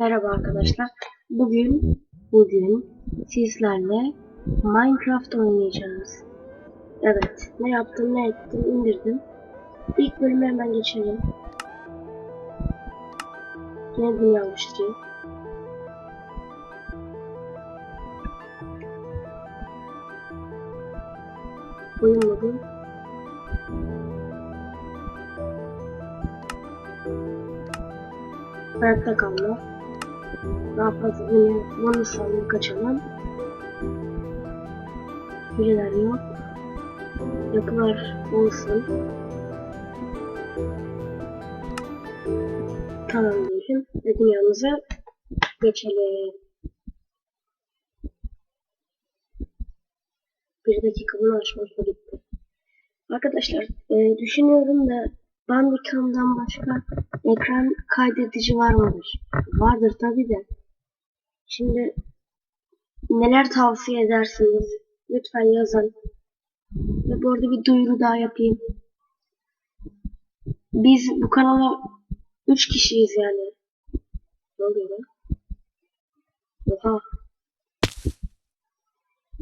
Merhaba arkadaşlar. Bugün bugün sizlerle Minecraft oynayacağız. Evet, ne yaptım, ne ettim, indirdim. İlk bölüme hemen geçelim. Yine dünya oluşturayım. Oyun modu. Hayatta kalma. Daha fazla bunu sandık kaçalım. Biriler yok. Yapılar olsun. Tamam diyelim. Ve dünyamıza geçelim. Bir dakika bunu açmakla gitti. Arkadaşlar e, düşünüyorum da Bandicam'dan başka ekran kaydedici var mıdır? Vardır tabi de. Şimdi neler tavsiye edersiniz? Lütfen yazın. Ve bu arada bir duyuru daha yapayım. Biz bu kanala 3 kişiyiz yani. Ne oluyor lan? Oha.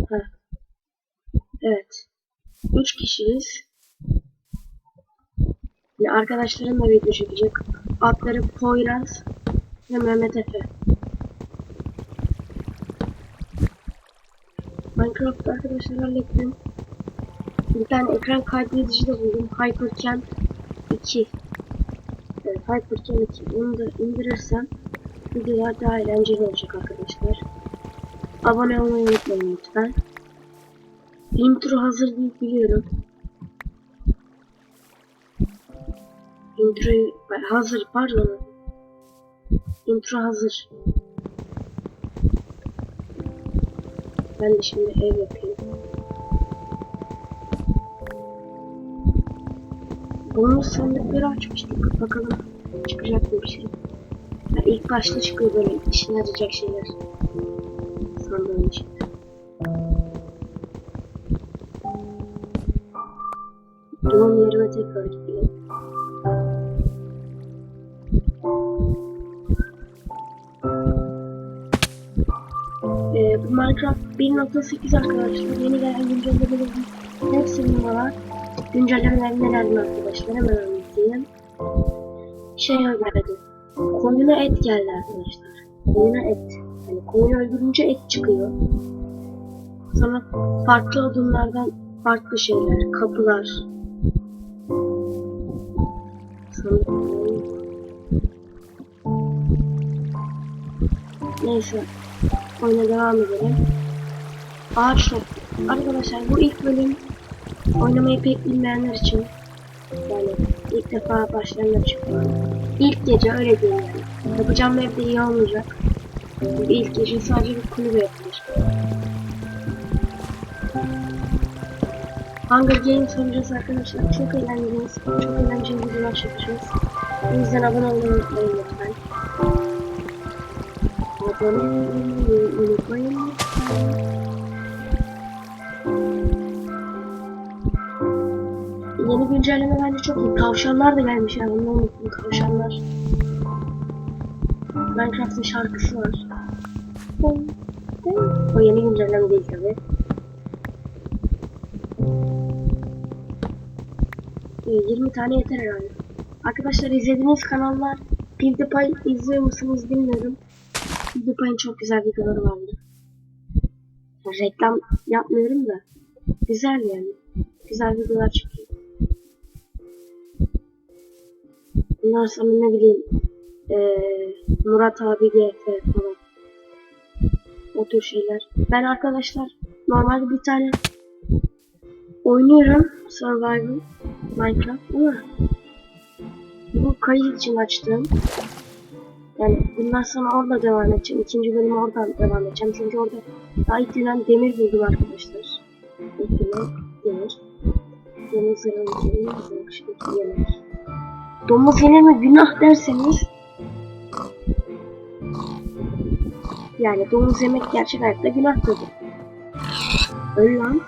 Ha. Evet. 3 kişiyiz. Yani arkadaşlarım da video çekecek. Adları Poyraz ve Mehmet Efe. Minecraft arkadaşlar hallettim. Bir tane ekran kaydedici de buldum. Hypercam 2. Evet, Hypercam 2. Onu da indirirsem videolar daha eğlenceli olacak arkadaşlar. Abone olmayı unutmayın lütfen. Intro hazır değil biliyorum. Intro hazır pardon. Intro hazır. Ben de şimdi ev yapayım. Bonus sandıkları açmıştık. Bakalım çıkacak mı bir şey. Ya ilk başta çıkıyor böyle işine yarayacak şeyler. Sandığın içinde. Doğum yerime tekrar gidelim. Minecraft 1.8 arkadaşlar. Yeni gelen güncellemelerin hepsi bunda var. Güncellemeler neler arkadaşlar hemen anlatayım. Şey geldi. Koyuna et geldi arkadaşlar. Koyuna et. Yani koyunu öldürünce et çıkıyor. Sonra farklı odunlardan farklı şeyler, kapılar. Sandık. Neyse. Oyuna devam edelim. Ağaç. Arkadaşlar bu ilk bölüm oynamayı pek bilmeyenler için yani ilk defa için falan. İlk gece öyle diyeyim yani. Yapacağım evde iyi olmayacak. Çünkü ilk gece sadece bir kulübe yapılır. Hunger Games oynayacağız arkadaşlar. Çok eğleneceğiz. Çok eğlenceli videolar çekeceğiz. O yüzden abone olmayı unutmayın lütfen. Abone olmayı unutmayın. Yeni güncelleme bence çok iyi. Tavşanlar da gelmiş yani. Onu unuttum. Tavşanlar. Minecraft'ın şarkısı var. O yeni güncelleme değil tabi. İyi, 20 tane yeter herhalde. Arkadaşlar izlediğiniz kanallar PewDiePie izliyor musunuz bilmiyorum. PewDiePie'in çok güzel videoları vardı. Reklam yapmıyorum da. Güzel yani. Güzel videolar çekiyor. Bundan sonra ne bileyim eee Murat abi GF falan. O tür şeyler. Ben arkadaşlar normalde bir tane oynuyorum Survival Minecraft ama bu kayıt için açtım. Yani bundan sonra orada devam edeceğim. İkinci bölümü oradan devam edeceğim. Çünkü orada daha eklenen demir buldum arkadaşlar. Eklenen demir. Domuz yenir mi? Yok şimdi yenir. Domuz yenir? Günah derseniz yani domuz yemek gerçek hayatta günah tabi. Öl lan.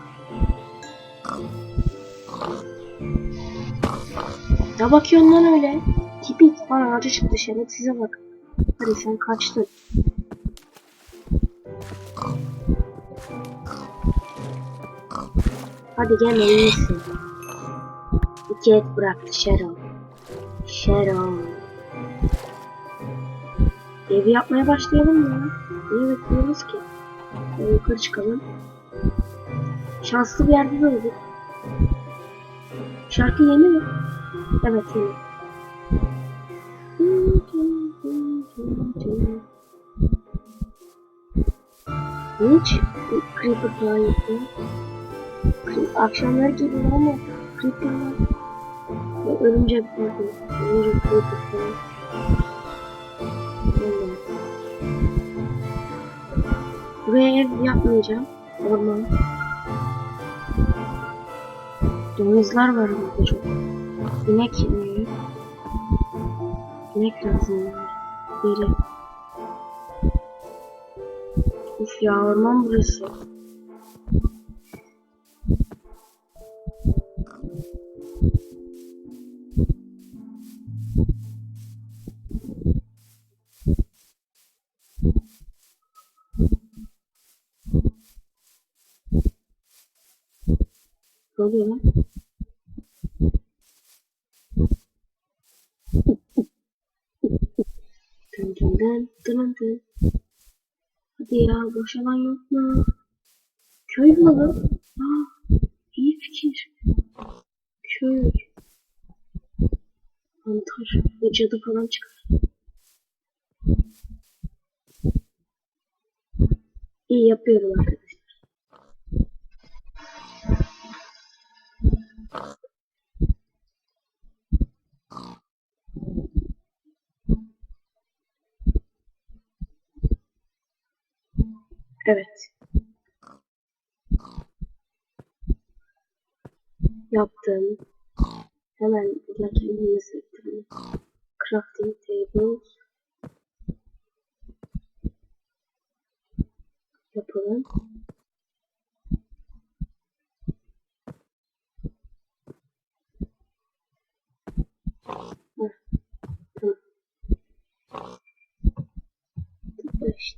Ne bakıyorsun lan öyle? Tipik bana ağaca çıktı şeref size bak. Hadi sen kaçtın. Hadi gel iyisin. İki et bıraktı Sharon. Sharon. Evi yapmaya başlayalım mı? Niye bekliyoruz ki? Ee, yukarı çıkalım. Şanslı bir yerde doğduk. Şarkı yeni mi? Evet yeni. Hiç Creeper yapıyor. Cre- Akşamlar geliyor ama Creeper var. Ve örümcek var. Örümcek Creeper. Öyle. Buraya ev yapmayacağım. Orman. Domuzlar var burada çok. İnek yemiyor. İnek lazım. Deri. Uf ya orman burası. Ne oluyor lan? Dın. Hadi ya boş alan yok mu? Köy lan? Aa, iyi fikir. Köy. Mantar ve cadı falan çıkar. İyi yapıyorum arkadaşlar. Evet. Yaptım. Hemen burada tane crafting table yapalım. Heh, Tamam. Beş,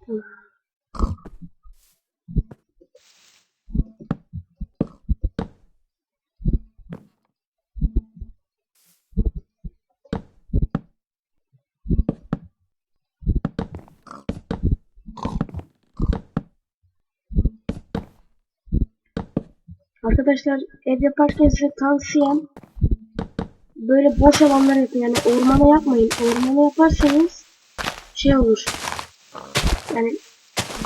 Arkadaşlar ev yaparken size tavsiyem böyle boş alanlar yapın yani ormana yapmayın. Ormana yaparsanız şey olur. Yani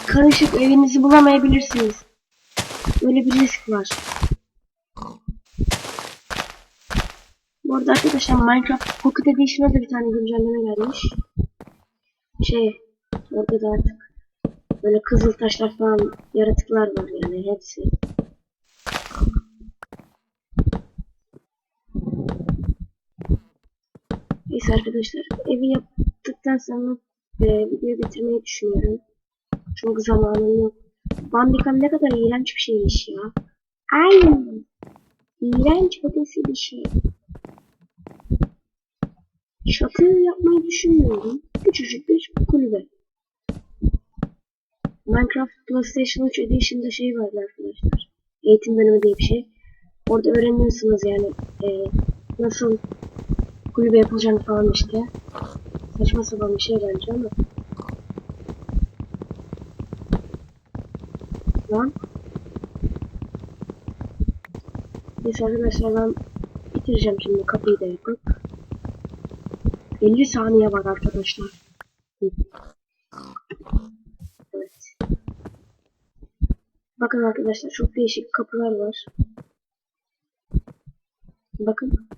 karışık evinizi bulamayabilirsiniz. Böyle bir risk var. Bu arada arkadaşlar Minecraft Pocket Edition'a da bir tane güncelleme gelmiş. Şey orada da artık böyle kızıl taşlar falan yaratıklar var yani hepsi. Neyse arkadaşlar evi yaptıktan sonra e, video bitirmeyi düşünüyorum. Çok zamanım yok. Bandicam ne kadar iğrenç bir şeymiş ya. Aynen. İğrenç ötesi bir şey. Şatı yapmayı düşünmüyorum. Küçücük bir kulübe. Minecraft PlayStation 3 Edition'da şey vardı arkadaşlar. Eğitim bölümü diye bir şey. Orada öğreniyorsunuz yani e, nasıl kulübe yapılacağını falan işte. Saçma sapan bir şey bence ama. Lan. Neyse arkadaşlar ben bitireceğim şimdi kapıyı da yapıp. 50 saniye var arkadaşlar. Evet. Bakın arkadaşlar çok değişik kapılar var. Bakın.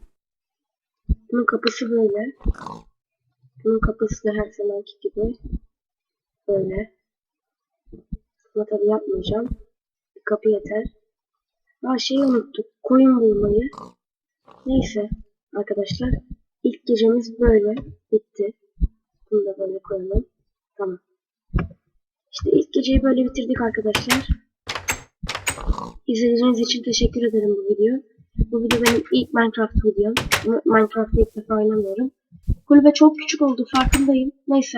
Bunun kapısı böyle. Bunun kapısı da her zamanki gibi. Böyle. Ama tabi yapmayacağım. Bir kapı yeter. Ha şeyi unuttuk. Koyun bulmayı. Neyse arkadaşlar. İlk gecemiz böyle. Bitti. Bunu da böyle koyalım. Tamam. İşte ilk geceyi böyle bitirdik arkadaşlar. İzlediğiniz için teşekkür ederim bu video. Bu video benim ilk Minecraft videom. Minecraft'ı ilk defa oynamıyorum. Kulübe çok küçük oldu farkındayım. Neyse